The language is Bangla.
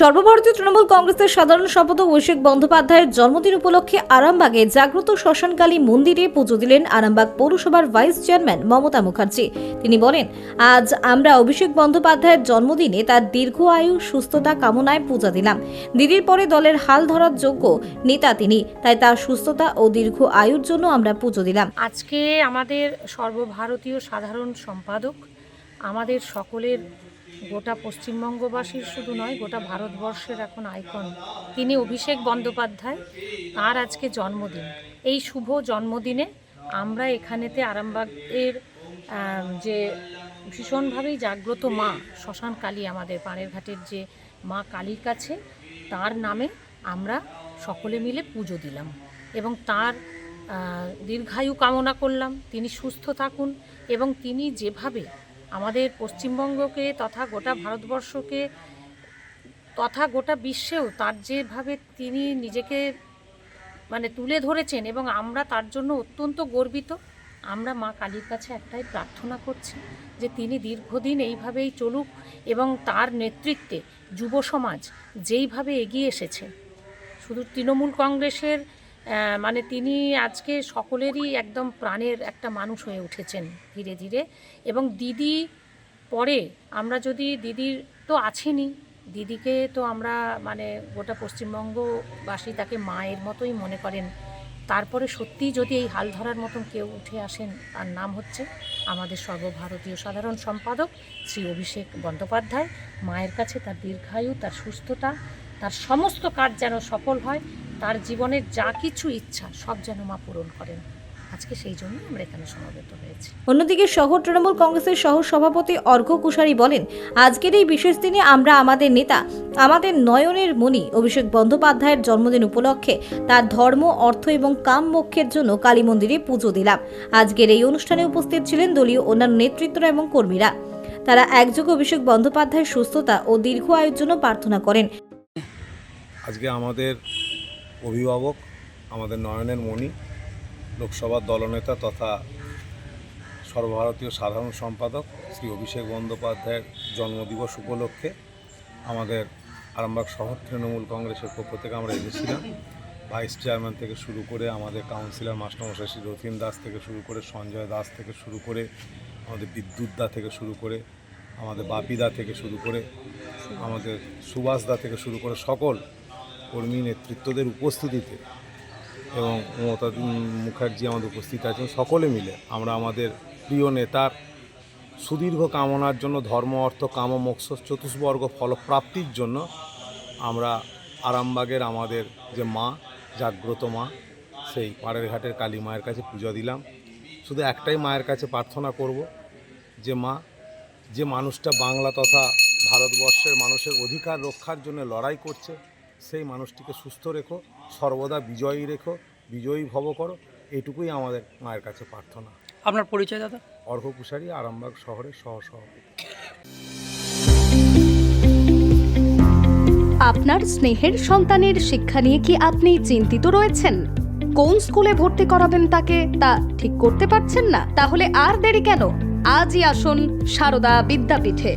সর্বভারতীয় তৃণমূল কংগ্রেসের সাধারণ সম্পাদক অভিষেক বন্দ্যোপাধ্যায়ের জন্মদিন উপলক্ষে আরামবাগে জাগ্রত শ্মশানকালী মন্দিরে পুজো দিলেন আরামবাগ পৌরসভার ভাইস চেয়ারম্যান মমতা মুখার্জি। তিনি বলেন, আজ আমরা অভিষেক বন্দ্যোপাধ্যায়ের জন্মদিনে তার দীর্ঘ আয়ু, সুস্থতা কামনায় পূজা দিলাম। দিদির পরে দলের হাল ধরার যোগ্য নেতা তিনি, তাই তার সুস্থতা ও দীর্ঘ আয়ুর জন্য আমরা পুজো দিলাম। আজকে আমাদের সর্বভারতীয় সাধারণ সম্পাদক, আমাদের সকলের গোটা পশ্চিমবঙ্গবাসীর শুধু নয়, গোটা ভারতবর্ষের এখন আইকন। তিনি অভিষেক বন্দ্যোপাধ্যায়, তার আজকে জন্মদিন। এই শুভ জন্মদিনে আমরা এখানেতে আরামবাগের যে ভীষণভাবেই জাগ্রত মা, শ্মশান কালী আমাদের পাড়ের ঘাটের যে মা কালীর কাছে, তার নামে আমরা সকলে মিলে পুজো দিলাম। এবং তার দীর্ঘায়ু কামনা করলাম। তিনি সুস্থ থাকুন এবং তিনি যেভাবে আমাদের পশ্চিমবঙ্গকে তথা গোটা ভারতবর্ষকে, তথা গোটা বিশ্বেও তার যেভাবে তিনি নিজেকে মানে তুলে ধরেছেন এবং আমরা তার জন্য অত্যন্ত গর্বিত, আমরা মা কালীর কাছে একটাই প্রার্থনা করছি যে তিনি দীর্ঘদিন এইভাবেই চলুক এবং তার নেতৃত্বে যুব সমাজ যেইভাবে এগিয়ে এসেছে, শুধু তৃণমূল কংগ্রেসের মানে তিনি আজকে সকলেরই একদম প্রাণের একটা মানুষ হয়ে উঠেছেন ধীরে ধীরে। এবং দিদি পরে আমরা যদি দিদির তো আছেনই দিদিকে তো আমরা মানে গোটা পশ্চিমবঙ্গবাসী তাকে মায়ের মতোই মনে করেন। তারপরে সত্যিই যদি এই হাল ধরার মতন কেউ উঠে আসেন, তার নাম হচ্ছে আমাদের সর্বভারতীয় সাধারণ সম্পাদক শ্রী অভিষেক বন্দ্যোপাধ্যায়। মায়ের কাছে তার দীর্ঘায়ু, তার সুস্থতা, তার সমস্ত কাজ যেন সফল হয়। তার জীবনের যা কিছু ইচ্ছা সব যেন মা পূরণ করেন। আজকে সেই জন্য আমরা এখানে সমবেত হয়েছি। অন্যদিকে শহর তৃণমূল কংগ্রেসের সহ সভাপতি অর্ঘ্য কুশারী বলেন আজকের এই বিশেষ দিনে আমরা আমাদের নেতা আমাদের নয়নের মণি অভিষেক বন্দ্যোপাধ্যায়ের জন্মদিন উপলক্ষে তার ধর্ম অর্থ এবং কাম মোক্ষের জন্য কালী মন্দিরে পুজো দিলাম। আজকের এই অনুষ্ঠানে উপস্থিত ছিলেন দলীয় অন্যান্য নেতৃত্বরা এবং কর্মীরা। তারা একযোগে অভিষেক বন্দ্যোপাধ্যায়ের সুস্থতা ও দীর্ঘ আয়ুর জন্য প্রার্থনা করেন। আজকে আমাদের অভিভাবক আমাদের নয়নের মণি লোকসভার দলনেতা তথা সর্বভারতীয় সাধারণ সম্পাদক শ্রী অভিষেক বন্দ্যোপাধ্যায়ের জন্মদিবস উপলক্ষে আমাদের আরামবাগ শহর তৃণমূল কংগ্রেসের পক্ষ থেকে আমরা এসেছিলাম। ভাইস চেয়ারম্যান থেকে শুরু করে আমাদের কাউন্সিলর মাস্টারমশাই শ্রী রথীন দাস থেকে শুরু করে সঞ্জয় দাস থেকে শুরু করে আমাদের বিদ্যুৎ দা থেকে শুরু করে আমাদের বাপিদা থেকে শুরু করে আমাদের সুভাষ দা থেকে শুরু করে সকল কর্মী নেতৃত্বদের উপস্থিতিতে এবং মমতা মুখার্জি আমাদের উপস্থিত আছেন, সকলে মিলে আমরা আমাদের প্রিয় নেতার সুদীর্ঘ কামনার জন্য, ধর্ম, অর্থ, কাম, মোক্ষ, চতুষ্বর্গ, ফলপ্রাপ্তির জন্য আমরা আরামবাগের আমাদের যে মা, জাগ্রত মা, সেই পাড়ের ঘাটের কালী মায়ের কাছে পূজা দিলাম। শুধু একটাই মায়ের কাছে প্রার্থনা করব যে মা, যে মানুষটা বাংলা তথা ভারতবর্ষের মানুষের অধিকার রক্ষার জন্য লড়াই করছে সেই মানুষটিকে সুস্থ রেখো সর্বদা বিজয়ী রেখো বিজয়ী ভব করো এটুকুই আমাদের মায়ের কাছে প্রার্থনা। আপনার পরিচয় দাদা? অর্ঘ কুশারী আরামবাগ শহরের সহসভাপতি। আপনার স্নেহের সন্তানের শিক্ষা নিয়ে কি আপনি চিন্তিত রয়েছেন? কোন স্কুলে ভর্তি করাবেন তাকে তা ঠিক করতে পারছেন না? তাহলে আর দেরি কেন? আজই আসুন সারদা বিদ্যাপীঠে।